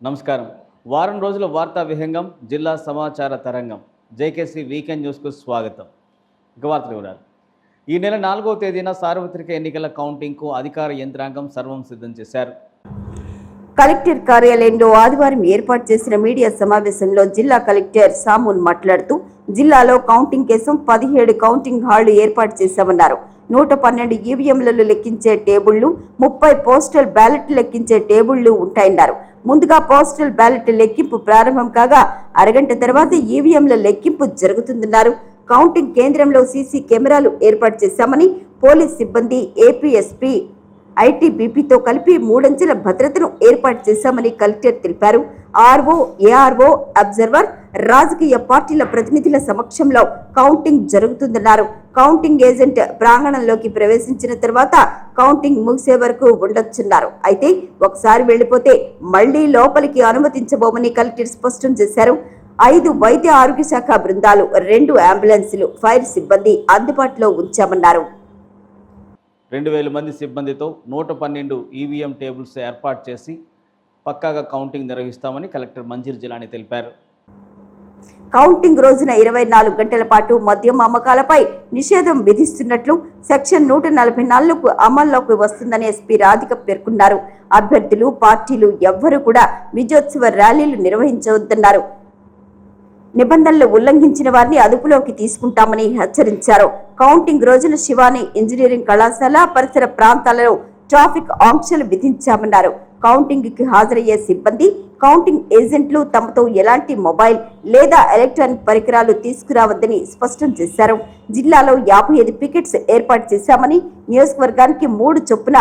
నమస్కారం. వారం రోజుల వార్తా విహంగం జిల్లా సమాచార తరంగం. జేకేసీ వీకెండ్ న్యూస్కు స్వాగతం. ఇక వార్తలు వివరాలు. ఈ నెల నాలుగవ తేదీన సార్వత్రిక ఎన్నికల కౌంటింగ్కు అధికార యంత్రాంగం సర్వం సిద్ధం చేశారు. కలెక్టర్ కార్యాలయంలో ఆదివారం ఏర్పాటు చేసిన మీడియా సమావేశంలో జిల్లా కలెక్టర్ సాముల్ మాట్లాడుతూ జిల్లాలో కౌంటింగ్ కోసం పదిహేడు కౌంటింగ్ హాళ్ళు ఏర్పాటు చేశామన్నారు. నూట పన్నెండు ఈవీఎంలలో లెక్కించే టేబుళ్ళు ముప్పై పోస్టల్ బ్యాలెట్లు లెక్కించే టేబుళ్ళు ఉంటాయన్నారు. ముందుగా పోస్టల్ బ్యాలెట్ లెక్కింపు ప్రారంభం కాగా అరగంట తర్వాత ఈవీఎంల లెక్కింపు జరుగుతుందన్నారు. కౌంటింగ్ కేంద్రంలో సీసీ కెమెరాలు ఏర్పాటు చేశామని పోలీస్ సిబ్బంది ఏపీఎస్పీ ఐటీబీపీతో కలిపి మూడంచెల భద్రతను ఏర్పాటు చేశామని కలెక్టర్ తెలిపారు. ఆర్ఓ ఏఆర్ఓ అబ్జర్వర్ రాజకీయ పార్టీల ప్రతినిధుల సమక్షంలో కౌంటింగ్ జరుగుతుందన్నారు. కౌంటింగ్ ఏజెంట్ ప్రాంగణంలోకి ప్రవేశించిన తర్వాత కౌంటింగ్ ముగిసే వరకు ఉండొచ్చున్నారు. అయితే ఒకసారి వెళ్ళిపోతే మళ్ళీ లోపలికి అనుమతించబోమని కలెక్టర్ స్పష్టం చేశారు. ఐదు వైద్య ఆరోగ్య శాఖ బృందాలు రెండు అంబులెన్సులు ఫైర్ సిబ్బంది అందుబాటులో ఉంచామన్నారు. రెండు వేల మంది సిబ్బందితో నూట పన్నెండు ఈవీఎం టేబుల్స్ ఏర్పాటు చేసి పక్కాగా కౌంటింగ్ నిర్వహిస్తామని కలెక్టర్ మంజీర్ జిలాని తెలిపారు. కౌంటింగ్ రోజున ఇరవై నాలుగు గంటల పాటు మద్యం అమ్మకాలపై నిషేధం విధిస్తున్నట్లు సెక్షన్ నూట నలభై నాలుగు అమల్లోకి వస్తుందని ఎస్పీ రాధిక పేర్కొన్నారు. అభ్యర్థులు పార్టీలు ఎవ్వరూ కూడా విజయోత్సవ ర్యాలీలు నిర్వహించవద్దన్నారు. నిబంధనలు ఉల్లంఘించిన వారిని అదుపులోకి తీసుకుంటామని హెచ్చరించారు. కౌంటింగ్ రోజున శివాని ఇంజనీరింగ్ కళాశాల పరిసర ప్రాంతాలలో ట్రాఫిక్ ఆంక్షలు విధించామన్నారు. కౌంటింగ్కి హాజరయ్యే సిబ్బంది కౌంటింగ్ ఏజెంట్లు తమతో ఎలాంటి మొబైల్ లేదా ఎలక్ట్రానిక్ పరికరాలు తీసుకురావద్దని స్పష్టం చేశారు. జిల్లాలో యాభై ఐదు పికెట్స్ ఏర్పాటు చేశామని నియోజకవర్గానికి మూడు చొప్పున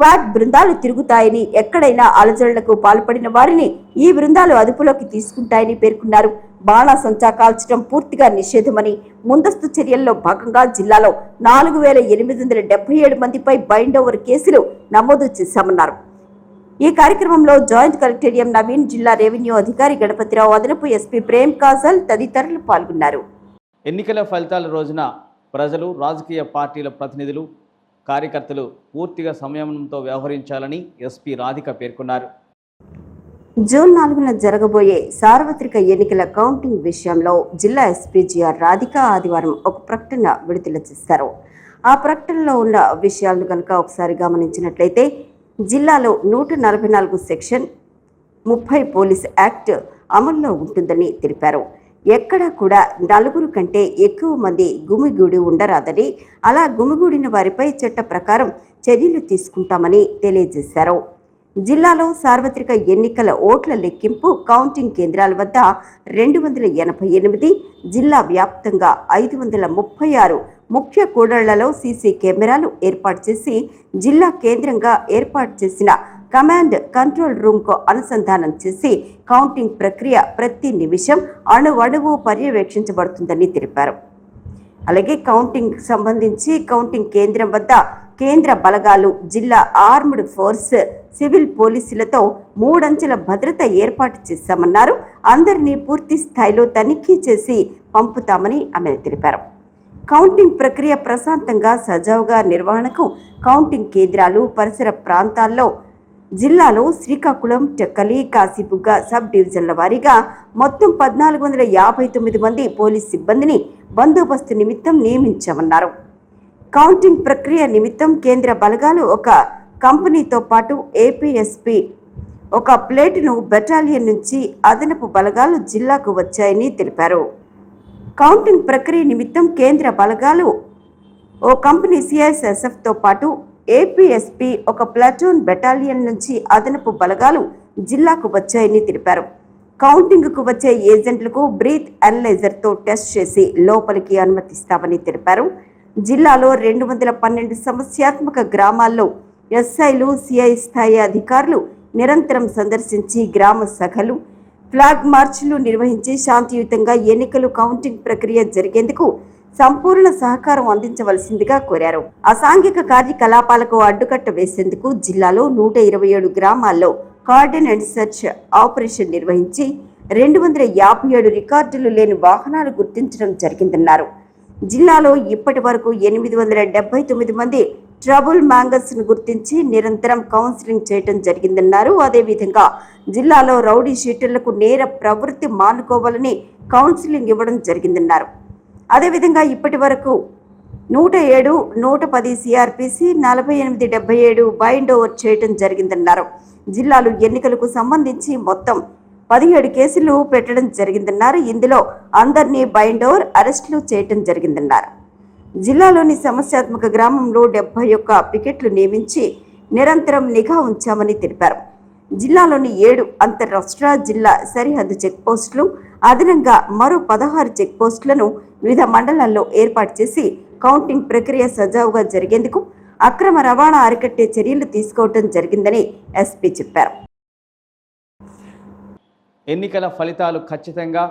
క్వాడ్ బృందాలు తిరుగుతాయని ఎక్కడైనా అలజడులకు పాల్పడిన వారిని ఈ బృందాలు అదుపులోకి తీసుకుంటాయని పేర్కొన్నారు. బాణాసంచా కాల్చడం పూర్తిగా నిషేధమని ముందస్తు చర్యల్లో భాగంగా జిల్లాలో నాలుగు వేల ఎనిమిది వందల డెబ్బై ఏడు మందిపై బైండ్ ఓవర్ కేసులు నమోదు చేశామన్నారు. ఈ కార్యక్రమంలో జాయింట్ కలెక్టర్ ఎం నవీన్ జిల్లా రెవెన్యూ అధికారి గణపతిరావు అదనపు ఎస్పీ ప్రేమ్ కాజల్ తదితరులు పాల్గొన్నారు. ఎన్నికల ఫలితాల రోజున ప్రజలు రాజకీయ పార్టీల ప్రతినిధులు కార్యకర్తలు పూర్తిగా సంయమనంతో వ్యవహరించాలని ఎస్పీ రాధిక పేర్కొన్నారు. జూన్ నాలుగున జరగబోయే సార్వత్రిక ఎన్నికల కౌంటింగ్ విషయంలో జిల్లా ఎస్పీ జిఆర్ రాధిక ఆదివారం ఒక ప్రకటన విడుదల చేశారు. ఆ ప్రకటనలో ఉన్న విషయాలను కనుక ఒకసారి గమనించినట్లయితే జిల్లాలో నూట నలభై నాలుగు సెక్షన్ ముప్పై పోలీస్ యాక్ట్ అమల్లో ఉంటుందని తెలిపారు. ఎక్కడా కూడా నలుగురు కంటే ఎక్కువ మంది గుమిగూడి ఉండరాదని అలా గుమిగూడిన వారిపై చట్ట ప్రకారం చర్యలు తీసుకుంటామని తెలియజేశారు. జిల్లాలో సార్వత్రిక ఎన్నికల ఓట్ల లెక్కింపు కౌంటింగ్ కేంద్రాల వద్ద రెండు వందల ఎనభై ఎనిమిది జిల్లా వ్యాప్తంగా ఐదు వందల ముప్పై ఆరు ముఖ్య కూడళ్ళలో సీసీ కెమెరాలు ఏర్పాటు చేసి జిల్లా కేంద్రంగా ఏర్పాటు చేసిన కమాండ్ కంట్రోల్ రూమ్కు అనుసంధానం చేసి కౌంటింగ్ ప్రక్రియ ప్రతి నిమిషం అణువణువు పర్యవేక్షించబడుతుందని తెలిపారు. అలాగే కౌంటింగ్ సంబంధించి కౌంటింగ్ కేంద్రం వద్ద కేంద్ర బలగాలు జిల్లా ఆర్మ్డ్ ఫోర్స్ సివిల్ పోలీసులతో మూడంచెల భద్రత ఏర్పాటు చేశామన్నారు. అందరినీ పూర్తి స్థాయిలో తనిఖీ చేసి పంపుతామని ఆమె తెలిపారు. కౌంటింగ్ ప్రక్రియ ప్రశాంతంగా సజావుగా నిర్వహణకు కౌంటింగ్ కేంద్రాలు పరిసర ప్రాంతాల్లో జిల్లాలో శ్రీకాకుళం టెక్కలి కాశీబుగ్గ సబ్ డివిజన్ల వారీగా మొత్తం పద్నాలుగు వందల యాభై తొమ్మిది మంది పోలీస్ సిబ్బందిని బందోబస్తు నిమిత్తం నియమించామన్నారు. కౌంటింగ్ ప్రక్రియ నిమిత్తం కేంద్ర బలగాలు ఒక కంపెనీతో పాటు ఏపీఎస్పీ ఒక ప్లేటును బెటాలియన్ నుంచి అదనపు బలగాలు జిల్లాకు వచ్చాయని తెలిపారు. కౌంటింగ్ ప్రక్రియ నిమిత్తం కేంద్ర బలగాలు ఓ కంపెనీ సిఐఎస్ఎస్ఎఫ్తో పాటు ఏపీఎస్పీ ఒక ప్లాటూన్ బెటాలియన్ నుంచి అదనపు బలగాలు జిల్లాకు వచ్చాయని తెలిపారు. కౌంటింగ్కు వచ్చే ఏజెంట్లకు బ్రీత్ అనలైజర్తో టెస్ట్ చేసి లోపలికి అనుమతిస్తామని తెలిపారు. జిల్లాలో రెండు వందల పన్నెండు సమస్యాత్మక గ్రామాల్లో ఎస్ఐలు సిఐ స్థాయి అధికారులు నిరంతరం సందర్శించి గ్రామ సభలు ఫ్లాగ్ మార్చ్లు నిర్వహించి శాంతియుతంగా ఎన్నికలు కౌంటింగ్ ప్రక్రియ జరిగేందుకు సంపూర్ణ సహకారం అందించవలసిందిగా కోరారు. అసాంఘిక కార్యకలాపాలకు అడ్డుకట్ట వేసేందుకు జిల్లాలో నూట ఇరవై ఏడు గ్రామాల్లో కార్డన్ అండ్ సెర్చ్ ఆపరేషన్ నిర్వహించి రెండు వందల యాభై ఏడు రికార్డులు లేని వాహనాలు గుర్తించడం జరిగిందన్నారు. జిల్లాలో ఇప్పటి వరకు ఎనిమిది వందల డెబ్బై తొమ్మిది మంది ట్రబుల్ మ్యాంగర్స్ను గుర్తించి నిరంతరం కౌన్సిలింగ్ చేయటం జరిగిందన్నారు. అదేవిధంగా జిల్లాలో రౌడీ షీటర్లకు నేర ప్రవృత్తి మానుకోవాలని కౌన్సిలింగ్ ఇవ్వడం జరిగిందన్నారు. అదేవిధంగా ఇప్పటి వరకు నూట ఏడు నూట పది సిఆర్పిసి నలభై ఎనిమిది డెబ్బై ఏడు బైండ్ ఓవర్ చేయటం జరిగిందన్నారు. జిల్లాలో ఎన్నికలకు సంబంధించి మొత్తం పదిహేడు కేసులు పెట్టడం జరిగిందన్నారు. ఇందులో అందరినీ బైండ్ ఓవర్ అరెస్టులు చేయటం జరిగిందన్నారు. జిల్లాలోని సమస్యాత్మక గ్రామంలో డెబ్బై ఒక్క పికెట్లు నియమించి నిరంతరం నిఘా ఉంచామని తెలిపారు. జిల్లాలోని ఏడు అంతర్రాష్ట్ర జిల్లా సరిహద్దు చెక్పోస్టులు అదనంగా మరో పదహారు చెక్పోస్టులను వివిధ మండలాల్లో ఏర్పాటు చేసి కౌంటింగ్ ప్రక్రియ సజావుగా జరిగేందుకు అక్రమ రవాణా అరికట్టే చర్యలు తీసుకోవడం జరిగిందని ఎస్పీ చెప్పారు. ఎన్నికల ఫలితాలు ఖచ్చితంగా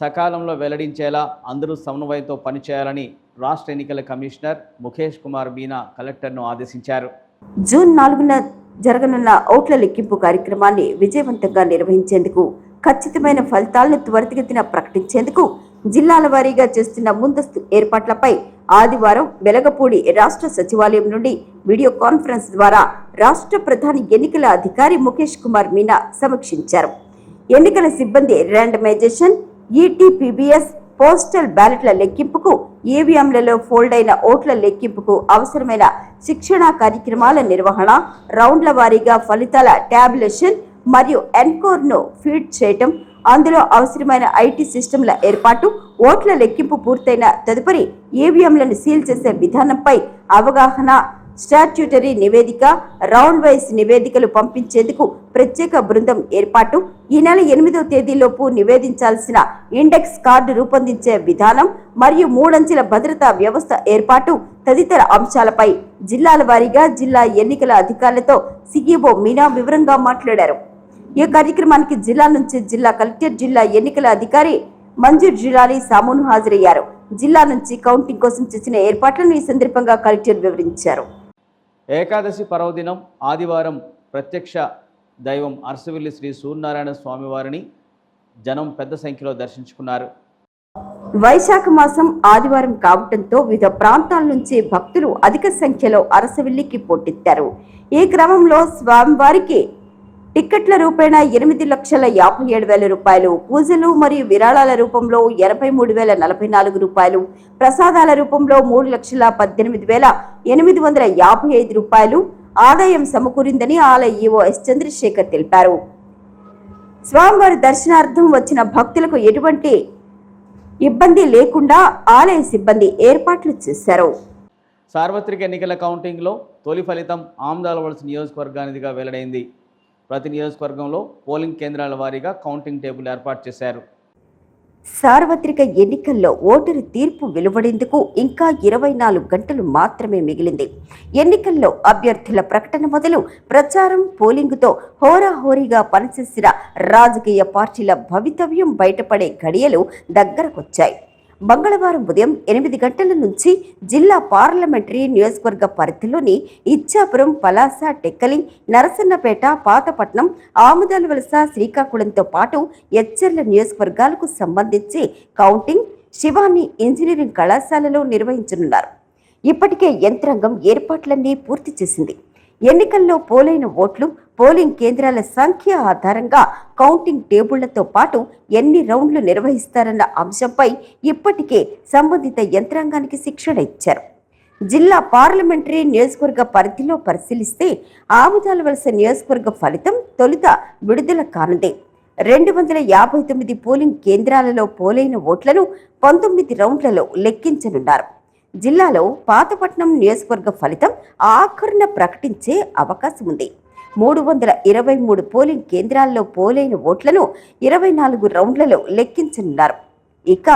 సకాలంలో వెల్లడించేలా అందరూ సమన్వయంతో పనిచేయాలని రాష్ట్ర ఎన్నికల కమిషనర్ ముఖేష్ కుమార్ మీనా కలెక్టర్ను ఆదేశించారు. జూన్ నాలుగున జరగనున్న ఓట్ల లెక్కింపు కార్యక్రమాన్ని విజయవంతంగా నిర్వహించేందుకు ఖచ్చితమైన ఫలితాలను త్వరితగతిన ప్రకటించేందుకు జిల్లాల వారీగా చేస్తున్న ముందస్తు ఏర్పాట్లపై ఆదివారం వెలగపూడి రాష్ట్ర సచివాలయం నుండి వీడియో కాన్ఫరెన్స్ ద్వారా రాష్ట్ర ప్రధాని ఎన్నికల అధికారి ముఖేష్ కుమార్ మీనా సమీక్షించారు. ఎన్నికల సిబ్బంది ర్యాండమైజేషన్ ఈటీపీబీఎస్ పోస్టల్ బ్యాలెట్ల లెక్కింపుకు ఈవీఎంలలో ఫోల్డ్ అయిన ఓట్ల లెక్కింపుకు అవసరమైన శిక్షణా కార్యక్రమాల నిర్వహణ రౌండ్ల వారీగా ఫలితాల ట్యాబులేషన్ మరియు ఎన్కోర్ను ఫీడ్ చేయటం అందులో అవసరమైన ఐటీ సిస్టంల ఏర్పాటు ఓట్ల లెక్కింపు పూర్తయిన తదుపరి ఈవీఎంలను సీల్ చేసే విధానంపై అవగాహన స్టాట్యూటరీ నివేదిక రౌండ్ వైస్ నివేదికలు పంపించేందుకు ప్రత్యేక బృందం ఏర్పాటు. ఈ నెల ఎనిమిదో తేదీలోపు నివేదించాల్సిన ఇండెక్స్ కార్డు రూపొందించే విధానం మరియు మూడంచెల భద్రతా వ్యవస్థ ఏర్పాటు తదితర అంశాలపై జిల్లాల వారీగా జిల్లా ఎన్నికల అధికారులతో సిఇఓ మీనా వివరంగా మాట్లాడారు. ఈ కార్యక్రమానికి జిల్లా నుంచి జిల్లా కలెక్టర్ జిల్లా ఎన్నికల అధికారి మంజూర్ జిలానీ సామును హాజరయ్యారు. జిల్లా నుంచి కౌంటింగ్ కోసం చేసిన ఏర్పాట్లను ఈ సందర్భంగా కలెక్టర్ వివరించారు. ఏకాదశి పర్వదినం ఆదివారం ప్రత్యక్ష దైవం అరసవిల్లి శ్రీ సూర్యనారాయణ స్వామివారిని జనం పెద్ద సంఖ్యలో దర్శించుకున్నారు. వైశాఖ మాసం ఆదివారం కావటంతో వివిధ ప్రాంతాల నుంచి భక్తులు అధిక సంఖ్యలో అరసవిల్లికి పోటెత్తారు. ఈ క్రమంలో స్వామివారికి టిక్కెట్ల రూపేణా ఎనిమిది లక్షల యాభై ఏడు వేల రూపాయలు పూజలు మరియు విరాళాల రూపంలో ఎనభై మూడు వేల నలభై నాలుగు రూపాయలు ప్రసాదాల రూపంలో మూడు లక్షల పద్దెనిమిది వేల ఎనిమిది వందల యాభై ఐదు రూపాయలు ఆదాయం సమకూరిందని ఆలయ ఈవో ఎస్ చంద్రశేఖర్ తెలిపారు. స్వామివారి దర్శనార్థం వచ్చిన భక్తులకు ఎటువంటి ఇబ్బంది లేకుండా ఆలయ సిబ్బంది ఏర్పాట్లు చేశారు. సార్వత్రిక ఎన్నికల కౌంటింగ్లో తొలి ఫలితం ఆమ్దాలవలస నియోజకవర్గానిదిగా వెల్లడైంది. ప్రతి నియోజకవర్గంలో పోలింగ్ కేంద్రాల వారీగా కౌంటింగ్ టేబుల్ ఏర్పాటు చేశారు. సార్వత్రిక ఎన్నికల్లో ఓటరు తీర్పు వెలువడేందుకు ఇంకా ఇరవై నాలుగు గంటలు మాత్రమే మిగిలింది. ఎన్నికల్లో అభ్యర్థుల ప్రకటన మొదలు ప్రచారం పోలింగుతో హోరాహోరీగా పనిచేసిన రాజకీయ పార్టీల భవితవ్యం బయటపడే ఘడియలు దగ్గరకొచ్చాయి. మంగళవారం ఉదయం ఎనిమిది గంటల నుంచి జిల్లా పార్లమెంటరీ నియోజకవర్గ పరిధిలోని ఇచ్చాపురం పలాస టెక్కలి నరసన్నపేట పాతపట్నం ఆముదాల వలస శ్రీకాకుళంతో పాటు ఎచ్చెర్ల నియోజకవర్గాలకు సంబంధించి కౌంటింగ్ శివాని ఇంజనీరింగ్ కళాశాలలో నిర్వహించనున్నారు. ఇప్పటికే యంత్రాంగం ఏర్పాట్లన్నీ పూర్తి చేసింది. ఎన్నికల్లో పోలైన ఓట్లు పోలింగ్ కేంద్రాల సంఖ్య ఆధారంగా కౌంటింగ్ టేబుళ్ళతో పాటు ఎన్ని రౌండ్లు నిర్వహిస్తారన్న అంశంపై ఇప్పటికే సంబంధిత యంత్రాంగానికి శిక్షణ ఇచ్చారు. జిల్లా పార్లమెంటరీ నియోజకవర్గ పరిధిలో పరిశీలిస్తే ఆముదాల వలస నియోజకవర్గ ఫలితం తొలుత విడుదల కానుంది. రెండు వందల యాభై తొమ్మిది పోలింగ్ కేంద్రాలలో పోలైన ఓట్లను పంతొమ్మిది రౌండ్లలో లెక్కించనున్నారు. జిల్లాలో పాతపట్నం నియోజకవర్గ ఫలితం ఆఖరున ప్రకటించే అవకాశం ఉంది మూడు వందల ఇరవై మూడు పోలింగ్ కేంద్రాల్లో పోలైన ఓట్లను ఇరవై నాలుగు రౌండ్లలో లెక్కించనున్నారు. ఇక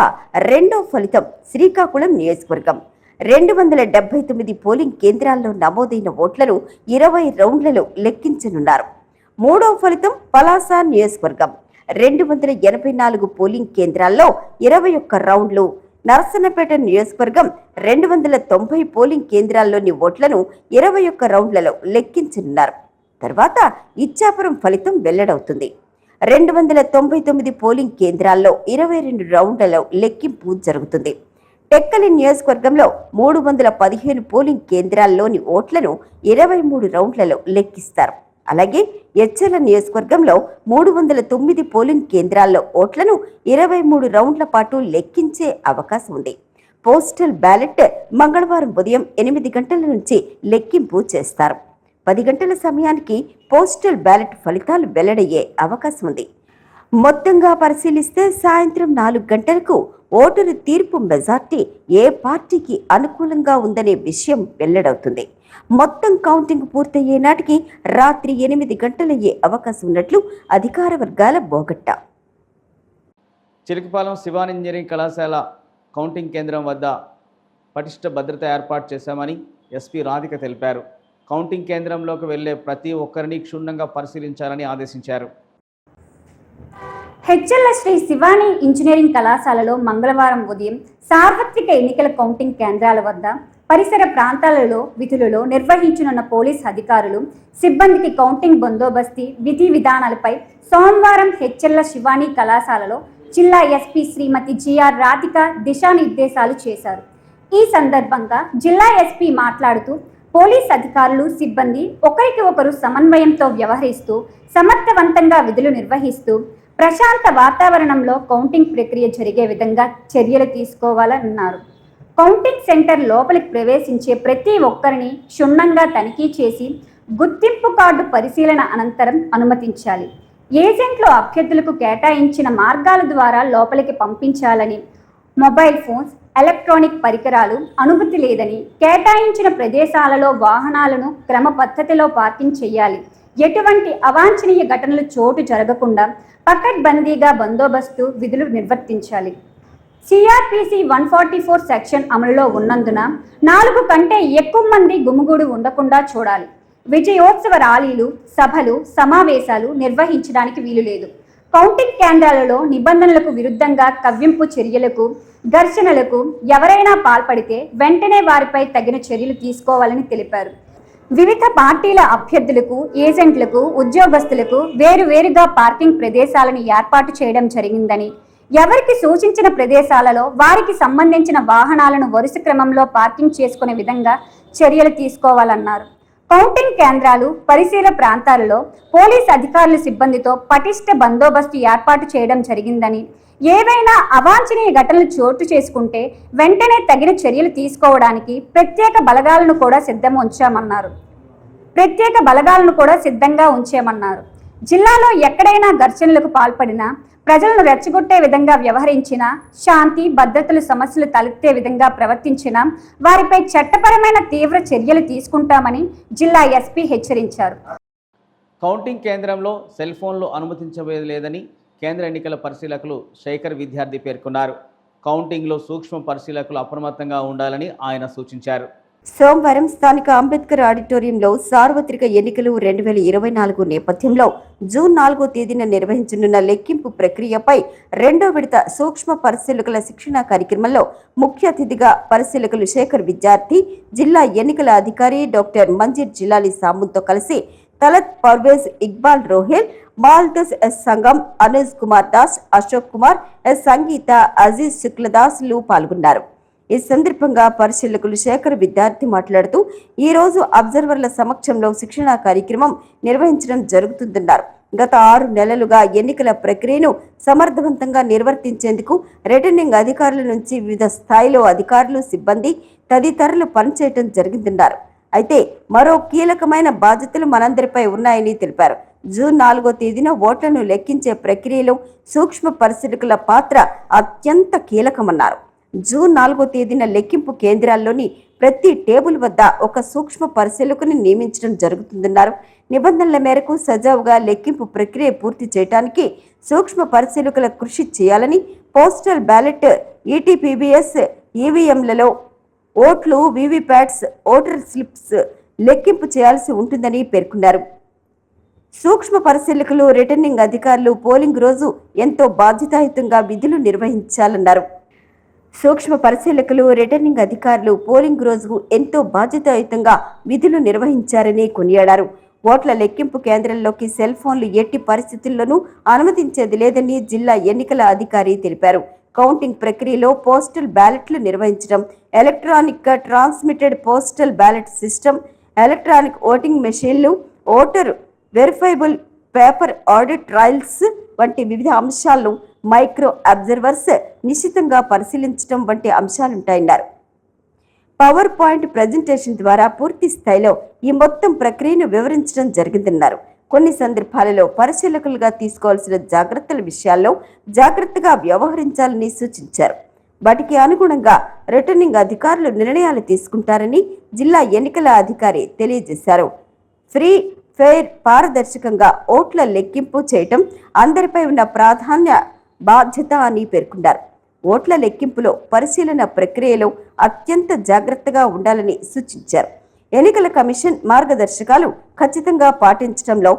రెండో ఫలితం శ్రీకాకుళం నియోజకవర్గం. రెండు వందల డెబ్బై తొమ్మిది పోలింగ్ కేంద్రాల్లో నమోదైన ఓట్లను ఇరవై రౌండ్లలో లెక్కించనున్నారు. మూడో ఫలితం పలాస నియోజకవర్గం. రెండు వందల ఎనభై నాలుగు పోలింగ్ కేంద్రాల్లో ఇరవై ఒక్క రౌండ్లు. నరసన్నపేట నియోజకవర్గం రెండు వందల తొంభై పోలింగ్ కేంద్రాల్లోని ఓట్లను ఇరవై ఒక్క రౌండ్లలో లెక్కించనున్నారు. తర్వాత ఇచ్చాపురం ఫలితం వెల్లడవుతుంది. రెండు వందల తొంభై తొమ్మిది పోలింగ్ కేంద్రాల్లో ఇరవై రెండు రౌండ్లలో లెక్కింపు జరుగుతుంది. టెక్కలి నియోజకవర్గంలో మూడు వందల పదిహేను పోలింగ్ కేంద్రాల్లోని ఓట్లను ఇరవై మూడు రౌండ్లలో లెక్కిస్తారు. అలాగే ఎచ్చల నియోజకవర్గంలో మూడు వందల తొమ్మిది పోలింగ్ కేంద్రాల్లో ఓట్లను ఇరవై మూడు రౌండ్ల పాటు లెక్కించే అవకాశం ఉంది. పోస్టల్ బ్యాలెట్ మంగళవారం ఉదయం ఎనిమిది గంటల నుంచి లెక్కింపు చేస్తారు. పది గంటల సమయానికి పోస్టల్ బ్యాలెట్ ఫలితాలు వెల్లడయ్యే అవకాశం ఉంది. మొత్తంగా పరిశీలిస్తే సాయంత్రం నాలుగు గంటలకు ఓటరు తీర్పు మెజార్టీ ఏ పార్టీకి అనుకూలంగా ఉందనే విషయం వెల్లడవుతుంది. మొత్తం కౌంటింగ్ పూర్తయ్యే నాటికి రాత్రి ఎనిమిది గంటలయ్యే అవకాశం ఉన్నట్లు అధికార వర్గాల బోగట్ట. చిలుకపాలెం శివాన్ ఇంజనీరింగ్ కళాశాల కౌంటింగ్ కేంద్రం వద్ద పటిష్ట భద్రత ఏర్పాటు చేశామని ఎస్పీ రాధిక తెలిపారు. కౌంటింగ్ కేంద్రంలోకి వెళ్ళే ప్రతి ఒక్కరిని క్షుణ్ణంగా పరిశీలించాలని ఆదేశించారు. హెచ్ఎల్ల శ్రీ శివాని ఇంజనీరింగ్ కళాశాలలో మంగళవారం ఉదయం సార్వత్రిక ఎన్నికల కౌంటింగ్ కేంద్రాల వద్ద పరిసర ప్రాంతాలలో విధులలో నిర్వహించనున్న పోలీస్ అధికారులు సిబ్బందికి కౌంటింగ్ బందోబస్తీ విధి విధానాలపై సోమవారం హెచ్ఎల్ల శివాని కళాశాలలో జిల్లా ఎస్పీ శ్రీమతి జిఆర్ రాధిక దిశానిర్దేశాలు చేశారు. ఈ సందర్భంగా జిల్లా ఎస్పీ మాట్లాడుతూ పోలీస్ అధికారులు సిబ్బంది ఒకరికి ఒకరు సమన్వయంతో వ్యవహరిస్తూ సమర్థవంతంగా విధులు నిర్వహిస్తూ ప్రశాంత వాతావరణంలో కౌంటింగ్ ప్రక్రియ జరిగే విధంగా చర్యలు తీసుకోవాలన్నారు. కౌంటింగ్ సెంటర్ లోపలికి ప్రవేశించే ప్రతి ఒక్కరిని క్షుణ్ణంగా తనిఖీ చేసి గుర్తింపు కార్డు పరిశీలన అనంతరం అనుమతించాలి. ఏజెంట్లు అభ్యర్థులకు కేటాయించిన మార్గాల ద్వారా లోపలికి పంపించాలని మొబైల్ ఫోన్స్ ఎలక్ట్రానిక్ పరికరాలు అనుమతి లేదని కేటాయించిన ప్రదేశాలలో వాహనాలను క్రమ పద్ధతిలో పార్కింగ్ చేయాలి. ఎటువంటి అవాంఛనీయ ఘటనలు చోటు జరగకుండా పకడ్బందీగా బందోబస్తు విధులు నిర్వర్తించాలి. CrPC one forty four section అమలులో ఉన్నందున నాలుగు కంటే ఎక్కువ మంది గుమిగూడు ఉండకుండా చూడాలి. విజయోత్సవ ర్యాలీలు సభలు సమావేశాలు నిర్వహించడానికి వీలు లేదు. కౌంటింగ్ కేంద్రాలలో నిబంధనలకు విరుద్ధంగా కవ్వింపు చర్యలకు ఘర్షణలకు ఎవరైనా పాల్పడితే వెంటనే వారిపై తగిన చర్యలు తీసుకోవాలని తెలిపారు. వివిధ పార్టీల అభ్యర్థులకు ఏజెంట్లకు ఉద్యోగస్తులకు వేరువేరుగా పార్కింగ్ ప్రదేశాలను ఏర్పాటు చేయడం జరిగిందని ఎవరికి సూచించిన ప్రదేశాలలో వారికి సంబంధించిన వాహనాలను వరుస క్రమంలో పార్కింగ్ చేసుకునే విధంగా చర్యలు తీసుకోవాలన్నారు. కౌంటింగ్ కేంద్రాలు పరిశీల ప్రాంతాలలో పోలీస్ అధికారుల సిబ్బందితో పటిష్ట బందోబస్తు ఏర్పాటు చేయడం జరిగిందని ఏవైనా అవాంఛనీయ ఘటనలు చోటు చేసుకుంటే వెంటనే తగిన చర్యలు తీసుకోవడానికి ప్రత్యేక బలగాలను కూడా సిద్ధం ఉంచామన్నారు. ప్రత్యేక బలగాలను కూడా సిద్ధంగా ఉంచామన్నారు. జిల్లాలో ఎక్కడైనా ఘర్షణలకు పాల్పడినా ప్రజలను రెచ్చగొట్టే విధంగా వ్యవహరించిన శాంతి భద్రతలు సమస్యలు తలెత్తే విధంగా ప్రవర్తించిన వారిపై చట్టపరమైన తీవ్ర చర్యలు తీసుకుంటామని జిల్లా ఎస్పీ హెచ్చరించారు. కౌంటింగ్ కేంద్రంలో సెల్ ఫోన్లు అనుమతించలేదని కేంద్ర ఎన్నికల పరిశీలకులు శేఖర్ విద్యార్థి పేర్కొన్నారు. కౌంటింగ్లో సూక్ష్మ పరిశీలకులు అప్రమత్తంగా ఉండాలని ఆయన సూచించారు. సోమవారం స్థానిక అంబేద్కర్ ఆడిటోరియంలో సార్వత్రిక ఎన్నికలు రెండు వేల ఇరవై నాలుగు నేపథ్యంలో జూన్ నాలుగో తేదీన నిర్వహించనున్న లెక్కింపు ప్రక్రియపై రెండో విడత సూక్ష్మ పరిశీలకుల శిక్షణ కార్యక్రమంలో ముఖ్య అతిథిగా పరిశీలకులు శేఖర్ విద్యార్థి జిల్లా ఎన్నికల అధికారి డాక్టర్ మంజీర్ జిలాలి సాముతో కలిసి తలత్ పర్వేజ్ ఇక్బాల్ రోహిల్ మాల్దస్ ఎస్ సంగం అనుజ్ కుమార్ దాస్ అశోక్ కుమార్ ఎస్ సంగీత అజీజ్ శుక్లదాస్లు పాల్గొన్నారు. ఈ సందర్భంగా పరిశీలకులు శేఖర్ విద్యార్థి మాట్లాడుతూ ఈ రోజు అబ్జర్వర్ల సమక్షంలో శిక్షణా కార్యక్రమం నిర్వహించడం జరుగుతుందన్నారు. గత ఆరు నెలలుగా ఎన్నికల ప్రక్రియను సమర్థవంతంగా నిర్వర్తించేందుకు రిటర్నింగ్ అధికారుల నుంచి వివిధ స్థాయిలో అధికారులు సిబ్బంది తదితరులు పనిచేయటం జరిగిందన్నారు. అయితే మరో కీలకమైన బాధ్యతలు మనందరిపై ఉన్నాయని తెలిపారు. జూన్ నాలుగో తేదీన ఓట్లను లెక్కించే ప్రక్రియలో సూక్ష్మ పరిశీలకుల పాత్ర అత్యంత కీలకమన్నారు. జూన్ నాలుగో తేదీన లెక్కింపు కేంద్రాల్లోని ప్రతి టేబుల్ వద్ద ఒక సూక్ష్మ పరిశీలకుని నియమించడం జరుగుతుందన్నారు. నిబంధనల మేరకు సజావుగా లెక్కింపు ప్రక్రియ పూర్తి చేయడానికి సూక్ష్మ పరిశీలకుల కృషి చేయాలని పోస్టల్ బ్యాలెట్ ఈటీపీబీఎస్ ఈవీఎంలలో ఓట్లు వీవీప్యాట్స్ ఓటర్ స్లిప్స్ లెక్కింపు చేయాల్సి ఉంటుందని పేర్కొన్నారు. సూక్ష్మ పరిశీలకులు రిటర్నింగ్ అధికారులు పోలింగ్ రోజు ఎంతో బాధ్యతాయుతంగా విధులు నిర్వహించాలన్నారు. సూక్ష్మ పరిశీలకులు రిటర్నింగ్ అధికారులు పోలింగ్ రోజు ఎంతో బాధ్యతాయుతంగా విధులు నిర్వహించారని కొనియాడారు. ఓట్ల లెక్కింపు కేంద్రంలోకి సెల్ ఫోన్లు ఎట్టి పరిస్థితుల్లోనూ అనుమతించేది లేదని జిల్లా ఎన్నికల అధికారి తెలిపారు. కౌంటింగ్ ప్రక్రియలో పోస్టల్ బ్యాలెట్లు నిర్వహించడం electronic transmitted postal ballot system electronic voting మెషిన్లు voter verifiable paper audit trials వంటి వివిధ అంశాలను మైక్రో అబ్జర్వర్స్ నిశ్చితంగా పరిశీలించడం వంటి అంశాలుంటాయన్నారు. పవర్ పాయింట్ ప్రజెంటేషన్ ద్వారా పూర్తి స్థాయిలో ఈ మొత్తం ప్రక్రియను వివరించడం జరిగిందన్నారు. కొన్ని సందర్భాలలో పరిశీలకులుగా తీసుకోవాల్సిన జాగ్రత్తల విషయాల్లో జాగ్రత్తగా వ్యవహరించాలని సూచించారు. వాటికి అనుగుణంగా రిటర్నింగ్ అధికారులు నిర్ణయాలు తీసుకుంటారని జిల్లా ఎన్నికల అధికారి తెలియజేశారు. ఫ్రీ ఫెయిర్ పారదర్శకంగా ఓట్ల లెక్కింపు చేయటం అందరిపై ఉన్న ప్రాధాన్య బాధ్యత అని పేర్కొన్నారు. ఓట్ల లెక్కింపులో పరిశీలన ప్రక్రియలో అత్యంత జాగ్రత్తగా ఉండాలని సూచించారు. ఎన్నికల కమిషన్ మార్గదర్శకాలు ఖచ్చితంగా పాటించడంలో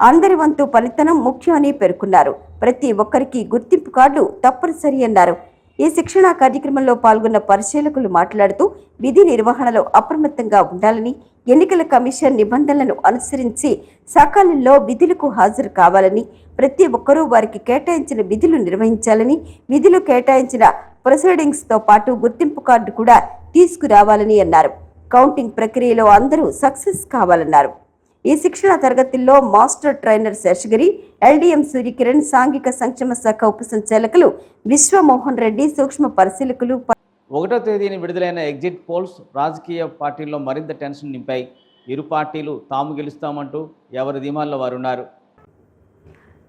అందరి వంతు పనితనం ముఖ్యమని పేర్కొన్నారు. ప్రతి ఒక్కరికి గుర్తింపు కార్డు తప్పనిసరి అన్నారు. ఈ శిక్షణా కార్యక్రమంలో పాల్గొన్న పరిశీలకులు మాట్లాడుతూ విధి నిర్వహణలో అప్రమత్తంగా ఉండాలని ఎన్నికల కమిషన్ నిబంధనలను అనుసరించి సకాలంలో విధులకు హాజరు కావాలని ప్రతి ఒక్కరూ వారికి కేటాయించిన విధులు నిర్వహించాలని విధులు కేటాయించిన ప్రొసీడింగ్స్తో పాటు గుర్తింపు కార్డు కూడా తీసుకురావాలని అన్నారు. కౌంటింగ్ ప్రక్రియలో అందరూ సక్సెస్ కావాలన్నారు. ఈ శిక్షణ తరగతుల్లో master trainer Seshagiri LDM Suryakiran సాంఘిక సంక్షేమ శాఖ ఉప సంచాలకులు విశ్వమోహన్ రెడ్డి సూక్ష్మ పరిశీలకులు ఒకటో తేదీని విడుదలైన ఎగ్జిట్ పోల్స్ రాజకీయ పార్టీల్లో మరింత టెన్షన్ నింపాయి. ఇరు పార్టీలు తాము గెలుస్తామంటూ ఎవరి ధీమాల్లో వారున్నారు.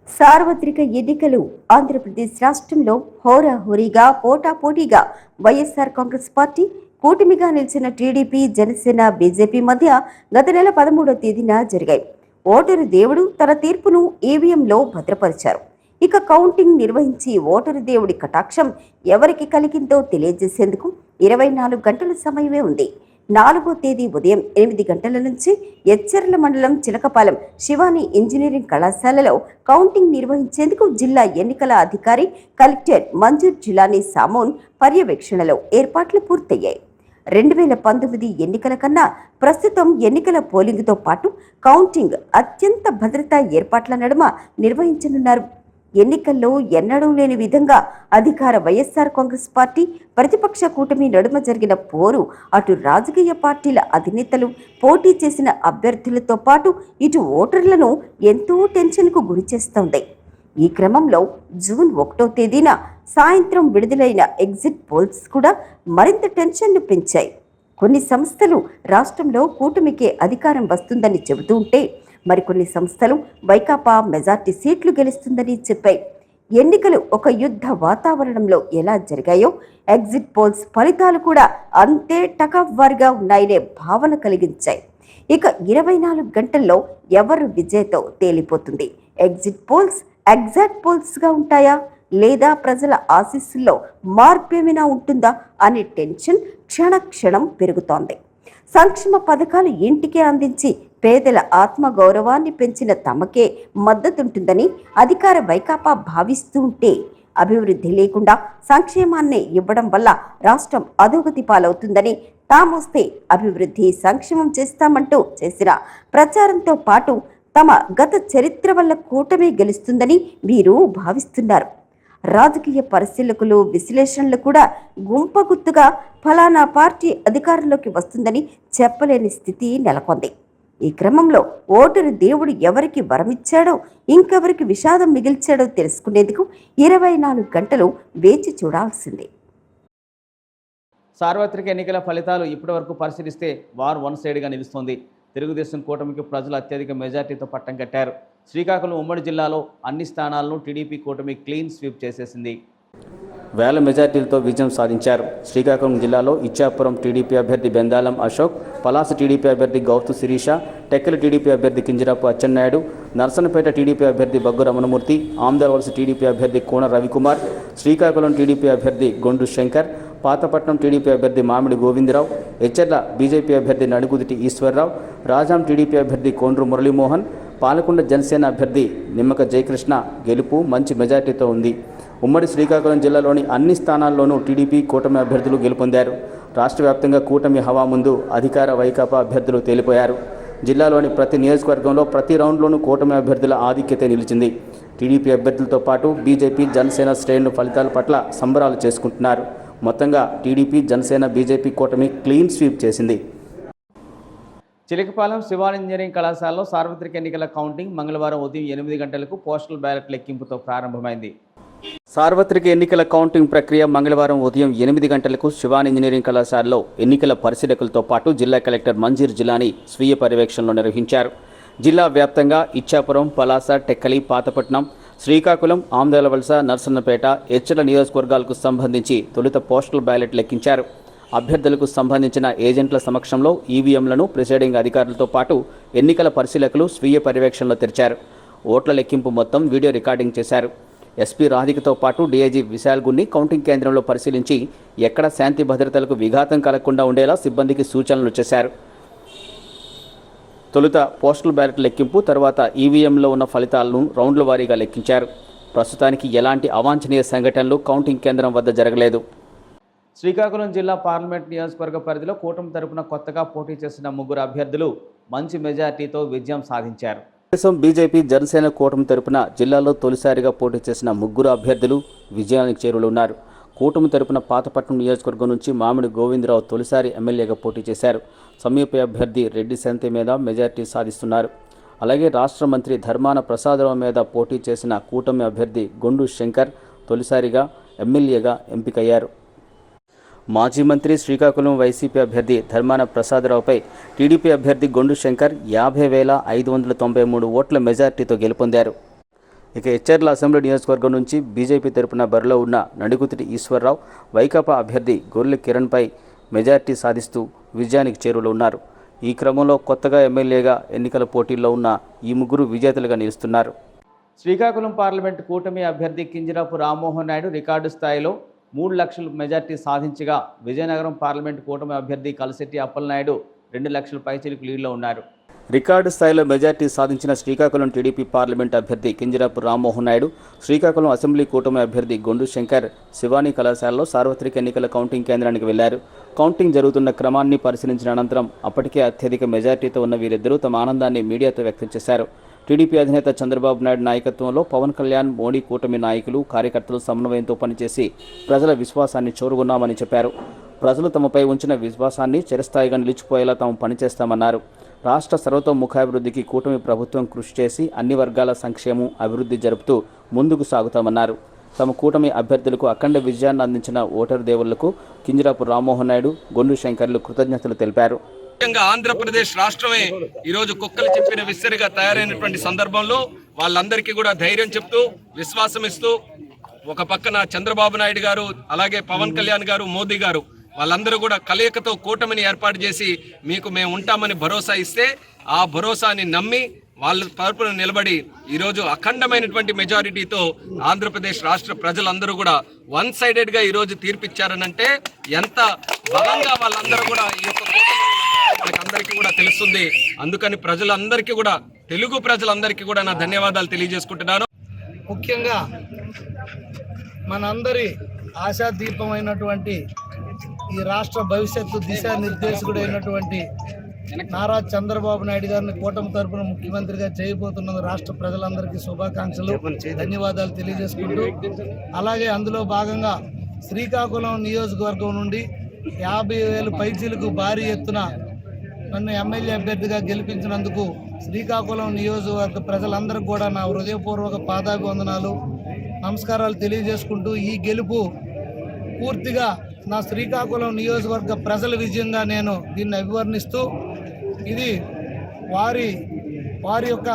సార్వత్రిక ఎన్నికలు ఆంధ్రప్రదేశ్ రాష్ట్రంలో హోరాహోరీగా పోటాపోటీగా వైఎస్ఆర్ కాంగ్రెస్ పార్టీ కూటమిగా నిలిచిన టీడీపీ జనసేన బీజేపీ మధ్య గత నెల పదమూడవ తేదీన జరిగాయి. ఓటరు దేవుడు తన తీర్పును ఈవీఎంలో భద్రపరిచారు. ఇక కౌంటింగ్ నిర్వహించి ఓటరు దేవుడి కటాక్షం ఎవరికి కలిగిందో తెలియజేసేందుకు ఇరవై నాలుగు గంటల సమయమే ఉంది. నాలుగో తేదీ ఉదయం ఎనిమిది గంటల నుంచి ఎచ్చర్ల మండలం చిలకపాలెం శివాని ఇంజనీరింగ్ కళాశాలలో కౌంటింగ్ నిర్వహించేందుకు జిల్లా ఎన్నికల అధికారి కలెక్టర్ మంజూర్ జిలానీ సామోన్ పర్యవేక్షణలో ఏర్పాట్లు పూర్తయ్యాయి. రెండు వేల పంతొమ్మిది ఎన్నికల కన్నా ప్రస్తుతం ఎన్నికల పోలింగ్తో పాటు కౌంటింగ్ అత్యంత భద్రతా ఏర్పాట్ల నడుమ నిర్వహించనున్నారు. ఎన్నికల్లో ఎన్నడూ లేని విధంగా అధికార వైఎస్ఆర్ కాంగ్రెస్ పార్టీ ప్రతిపక్ష కూటమి నడుమ జరిగిన పోరు అటు రాజకీయ పార్టీల అధినేతలు పోటీ చేసిన అభ్యర్థులతో పాటు ఇటు ఓటర్లను ఎంతో టెన్షన్కు గురిచేస్తోంది ఈ క్రమంలో జూన్ ఒకటో తేదీన సాయంత్రం విడుదలైన ఎగ్జిట్ పోల్స్ కూడా మరింత టెన్షన్ను పెంచాయి. కొన్ని సంస్థలు రాష్ట్రంలో కూటమికే అధికారం వస్తుందని చెబుతూ ఉంటే మరికొన్ని సంస్థలు వైకాపా మెజార్టీ సీట్లు గెలుస్తుందని చెప్పాయి. ఎన్నికలు ఒక యుద్ధ వాతావరణంలో ఎలా జరిగాయో ఎగ్జిట్ పోల్స్ ఫలితాలు కూడా అంతే టకవ్వారుగా ఉన్నాయనే భావన కలిగించాయి. ఇక ఇరవై నాలుగు గంటల్లో ఎవరు విజేతో తేలిపోతుంది? ఎగ్జిట్ పోల్స్ ఎగ్జాక్ట్ పోల్స్గా ఉంటాయా? లేదా ప్రజల ఆశీస్సుల్లో మార్పు ఏమైనా ఉంటుందా? అనే టెన్షన్ క్షణ క్షణం పెరుగుతోంది. సంక్షేమ పథకాలు ఇంటికే అందించి పేదల ఆత్మగౌరవాన్ని పెంచిన తమకే మద్దతుంటుందని అధికార వైకాపా భావిస్తూ ఉంటే అభివృద్ధి లేకుండా సంక్షేమాన్ని ఇవ్వడం వల్ల రాష్ట్రం అధోగతి పాలవుతుందని తామొస్తే అభివృద్ధి సంక్షేమం చేస్తామంటూ చేసిన ప్రచారంతో పాటు తమ గత చరిత్ర వల్ల కూటమి గెలుస్తుందని వీరు భావిస్తున్నారు. రాజకీయ పరిశీలకులు విశ్లేషణలు కూడా గుంపగుత్తుగా ఫలానా పార్టీ అధికారంలోకి వస్తుందని చెప్పలేని స్థితి నెలకొంది. ఈ క్రమంలో ఓటరు దేవుడు ఎవరికి వరమిచ్చాడో ఇంకెవరికి విషాదం మిగిల్చాడో తెలుసుకునేందుకు ఇరవై నాలుగు గంటలు వేచి చూడాల్సిందే. సార్వత్రిక ఎన్నికల ఫలితాలు ఇప్పటివరకు పరిశీలిస్తే వార్ వన్ సైడ్గా నిలుస్తోంది. తెలుగుదేశం కూటమికి ప్రజలు అత్యధిక మెజార్టీతో పట్టం కట్టారు. శ్రీకాకుళం ఉమ్మడి జిల్లాలో అన్ని స్థానాలను టీడీపీ కూటమి క్లీన్ స్వీప్ చేసేసింది. వేల మెజార్టీలతో విజయం సాధించారు. శ్రీకాకుళం జిల్లాలో ఇచ్చాపురం టీడీపీ అభ్యర్థి బెందాలం అశోక్ పలాస టీడీపీ అభ్యర్థి గౌతు శిరీష టెక్కల టీడీపీ అభ్యర్థి కింజరాపు అచ్చెన్నాయుడు నర్సనపేట టీడీపీ అభ్యర్థి బగ్గు రమణమూర్తి ఆమ్దర్వలస టీడీపీ అభ్యర్థి కోన రవికుమార్ శ్రీకాకుళం టీడీపీ అభ్యర్థి గొండు శంకర్ పాతపట్నం టీడీపీ అభ్యర్థి మామిడి గోవిందరావు ఎచ్చెర్ల బీజేపీ అభ్యర్థి నడుగుదిటి ఈశ్వర్రావు రాజాం టీడీపీ అభ్యర్థి కోండ్రు మురళీమోహన్ పాలకొండ జనసేన అభ్యర్థి నిమ్మక జయకృష్ణ గెలుపు మంచి మెజార్టీతో ఉంది. ఉమ్మడి శ్రీకాకుళం జిల్లాలోని అన్ని స్థానాల్లోనూ టీడీపీ కూటమి అభ్యర్థులు గెలుపొందారు. రాష్ట్ర వ్యాప్తంగా కూటమి హవా ముందు అధికార వైకాపా అభ్యర్థులు తేలిపోయారు. జిల్లాలోని ప్రతి నియోజకవర్గంలో ప్రతి రౌండ్లోనూ కూటమి అభ్యర్థుల ఆధిక్యత నిలిచింది. టీడీపీ అభ్యర్థులతో పాటు బీజేపీ జనసేన శ్రేణుల ఫలితాల పట్ల సంబరాలు చేసుకుంటున్నారు. మొత్తంగా టీడీపీ జనసేన బీజేపీ కూటమి క్లీన్ స్వీప్ చేసింది. చిలకపాలెం శివాన్ ఇంజనీరింగ్ కళాశాలలో సార్వత్రిక ఎన్నికల కౌంటింగ్ మంగళవారం ఉదయం ఎనిమిది గంటలకు పోస్టల్ బ్యాలెట్ లెక్కింపుతో ప్రారంభమైంది. సార్వత్రిక ఎన్నికల కౌంటింగ్ ప్రక్రియ మంగళవారం ఉదయం ఎనిమిది గంటలకు శివాన్ ఇంజనీరింగ్ కళాశాలలో ఎన్నికల పరిశీలకులతో పాటు జిల్లా కలెక్టర్ మంజీర్ జిలాని స్వీయ పర్యవేక్షణలో నిర్వహించారు. జిల్లా వ్యాప్తంగా ఇచ్చాపురం పలాస టెక్కలి పాతపట్నం శ్రీకాకుళం ఆమ్దేలవలస నర్సన్నపేట ఎచ్చల నియోజకవర్గాలకు సంబంధించి తొలుత పోస్టల్ బ్యాలెట్ లెక్కించారు. అభ్యర్థులకు సంబంధించిన ఏజెంట్ల సమక్షంలో ఈవీఎంలను ప్రిసైడింగ్ అధికారులతో పాటు ఎన్నికల పరిశీలకులు స్వీయ పర్యవేక్షణలో తెరిచారు. ఓట్ల లెక్కింపు మొత్తం వీడియో రికార్డింగ్ చేశారు. ఎస్పీ రాధికతో పాటు డీఐజీ విశాల్ గున్ని కౌంటింగ్ కేంద్రంలో పరిశీలించి ఎక్కడ శాంతి భద్రతలకు విఘాతం కలగకుండా ఉండేలా సిబ్బందికి సూచనలు చేశారు. తొలుత పోస్టల్ బ్యాలెట్ లెక్కింపు తర్వాత ఈవీఎంలో ఉన్న ఫలితాలను రౌండ్ల వారీగా లెక్కించారు. ప్రస్తుతానికి ఎలాంటి అవాంఛనీయ సంఘటనలు కౌంటింగ్ కేంద్రం వద్ద జరగలేదు. శ్రీకాకుళం జిల్లా పార్లమెంట్ నియోజకవర్గ పరిధిలో కూటమి తరపున కొత్తగా పోటీ చేసిన ముగ్గురు అభ్యర్థులు మంచి మెజార్టీతో విజయం సాధించారు. దేశం బీజేపీ జనసేన కూటమి తరపున జిల్లాలో తొలిసారిగా పోటీ చేసిన ముగ్గురు అభ్యర్థులు విజయానికి చేరువలున్నారు కూటమి తరపున పాతపట్నం నియోజకవర్గం నుంచి మామిడి గోవిందరావు తొలిసారి ఎమ్మెల్యేగా పోటీ చేశారు. సమీప అభ్యర్థి రెడ్డి సంతి మీద మెజార్టీ సాధిస్తున్నారు. అలాగే రాష్ట్ర మంత్రి ధర్మాన ప్రసాదరావు మీద పోటీ చేసిన కూటమి అభ్యర్థి గొండు శంకర్ తొలిసారిగా ఎమ్మెల్యేగా ఎంపికయ్యారు. మాజీ మంత్రి శ్రీకాకుళం వైసీపీ అభ్యర్థి ధర్మాన ప్రసాదరావుపై టీడీపీ అభ్యర్థి గొండు శంకర్ యాభై వేల ఐదు వందల తొంభై మూడు ఓట్ల మెజార్టీతో గెలుపొందారు. ఇక హెచ్చర్ల అసెంబ్లీ నియోజకవర్గం నుంచి బీజేపీ తరపున బరిలో ఉన్న నడుగుతిటి ఈశ్వరరావు వైకాపా అభ్యర్థి గొర్రెల కిరణ్పై మెజార్టీ సాధిస్తూ విజయానికి చేరువలో ఉన్నారు. ఈ క్రమంలో కొత్తగా ఎమ్మెల్యేగా ఎన్నికల పోటీల్లో ఉన్న ఈ ముగ్గురు విజేతలుగా నిలుస్తున్నారు. శ్రీకాకుళం పార్లమెంట్ కూటమి అభ్యర్థి కింజరాపు రామ్మోహన్ నాయుడు రికార్డు స్థాయిలో మూడు లక్షల మెజార్టీ సాధించగా విజయనగరం పార్లమెంట్ కూటమి అభ్యర్థి కలశెట్టి అప్పలనాయుడు రెండు లక్షల పైచిలకు లీడ్లో ఉన్నారు. రికార్డు స్థాయిలో మెజార్టీ సాధించిన శ్రీకాకుళం టీడీపీ పార్లమెంట్ అభ్యర్థి కింజరాపు రామ్మోహన్ నాయుడు శ్రీకాకుళం అసెంబ్లీ కూటమి అభ్యర్థి గొండు శంకర్ శివాని కళాశాలలో సార్వత్రిక ఎన్నికల కౌంటింగ్ కేంద్రానికి వెళ్ళారు. కౌంటింగ్ జరుగుతున్న క్రమాన్ని పరిశీలించిన అనంతరం అప్పటికే అత్యధిక మెజార్టీతో ఉన్న వీరిద్దరూ తమ ఆనందాన్ని మీడియాతో వ్యక్తం చేశారు. టీడీపీ అధినేత చంద్రబాబు నాయుడు నాయకత్వంలో పవన్ కళ్యాణ్ మోడీ కూటమి నాయకులు కార్యకర్తలు సమన్వయంతో పనిచేసి ప్రజల విశ్వాసాన్ని చూరుకున్నామని చెప్పారు. ప్రజలు తమపై ఉంచిన విశ్వాసాన్ని చిరస్థాయిగా నిలిచిపోయేలా తాము పనిచేస్తామన్నారు. రాష్ట్ర సర్వతోముఖాభివృద్ధికి కూటమి ప్రభుత్వం కృషి చేసి అన్ని వర్గాల సంక్షేమం అభివృద్ధి జరుపుతూ ముందుకు సాగుతామన్నారు. తమ కూటమి అభ్యర్థులకు అఖండ విజయాన్ని అందించిన ఓటరు దేవుళ్ళకు కింజరాపు రామ్మోహన్ నాయుడు గొండు శంకర్లు కృతజ్ఞతలు తెలిపారు. ముఖ్యంగా ఆంధ్రప్రదేశ్ రాష్ట్రమే ఈ రోజు కుక్కలు చెప్పిన విసిరిగా తయారైనటువంటి సందర్భంలో వాళ్ళందరికీ కూడా ధైర్యం చెప్తూ విశ్వాసం ఇస్తూ ఒక పక్కన చంద్రబాబు నాయుడు గారు అలాగే పవన్ కళ్యాణ్ గారు మోదీ గారు వాళ్ళందరూ కూడా కలయికతో కూటమిని ఏర్పాటు చేసి మీకు మేము ఉంటామని భరోసా ఇస్తే ఆ భరోసాని నమ్మి వాళ్ళ తరపున నిలబడి ఈరోజు అఖండమైనటువంటి మెజారిటీతో ఆంధ్రప్రదేశ్ రాష్ట్ర ప్రజలందరూ కూడా వన్ సైడెడ్గా ఈరోజు తీర్పిచ్చారనంటే ఎంత బలంగా వాళ్ళందరూ కూడా ఈ యొక్క అందరికీ కూడా తెలుస్తుంది. అందుకని ప్రజలందరికీ కూడా తెలుగు ప్రజలందరికీ కూడా నా ధన్యవాదాలు తెలియజేసుకుంటున్నాను. ముఖ్యంగా మనందరి ఆశాదీపమైనటువంటి ఈ రాష్ట్ర భవిష్యత్తు దిశానిర్దేశకుడు అయినటువంటి నారా చంద్రబాబు నాయుడు గారిని కూటమి తరపున ముఖ్యమంత్రిగా చేయబోతున్న రాష్ట్ర ప్రజలందరికీ శుభాకాంక్షలు ధన్యవాదాలు తెలియజేసుకుంటూ అలాగే అందులో భాగంగా శ్రీకాకుళం నియోజకవర్గం నుండి యాభై వేలు పైచీలకు భారీ ఎత్తున నన్ను ఎమ్మెల్యే అభ్యర్థిగా గెలిపించినందుకు శ్రీకాకుళం నియోజకవర్గ ప్రజలందరికీ కూడా నా హృదయపూర్వక పాదాభివందనాలు నమస్కారాలు తెలియజేసుకుంటూ ఈ గెలుపు పూర్తిగా నా శ్రీకాకుళం నియోజకవర్గ ప్రజల విజయంగా నేను దీన్ని అభివర్ణిస్తూ ఇది వారి వారి యొక్క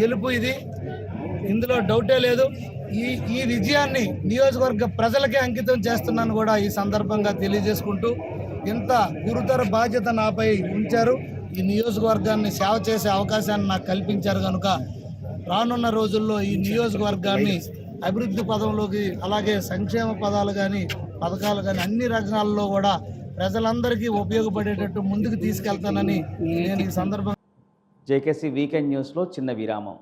గెలుపు ఇది. ఇందులో డౌటే లేదు. ఈ ఈ విజయాన్ని నియోజకవర్గ ప్రజలకే అంకితం చేస్తున్నాను కూడా ఈ సందర్భంగా తెలియజేసుకుంటూ ఇంత గురుతర బాధ్యత నాపై ఉంచారు. ఈ నియోజకవర్గాన్ని సేవ చేసే అవకాశాన్ని నాకు కల్పించారు కనుక రానున్న రోజుల్లో ఈ నియోజకవర్గాన్ని అభివృద్ధి పదంలోకి అలాగే సంక్షేమ పదాలు కానీ పథకాలు కానీ అన్ని రచనాల్లో కూడా ప్రజలందరికీ ఉపయోగపడేటట్టు ముందుకు తీసుకెళ్తానని నేను ఈ సందర్భంగా జేకేసీ వీకెండ్ న్యూస్లో చిన్న విరామం.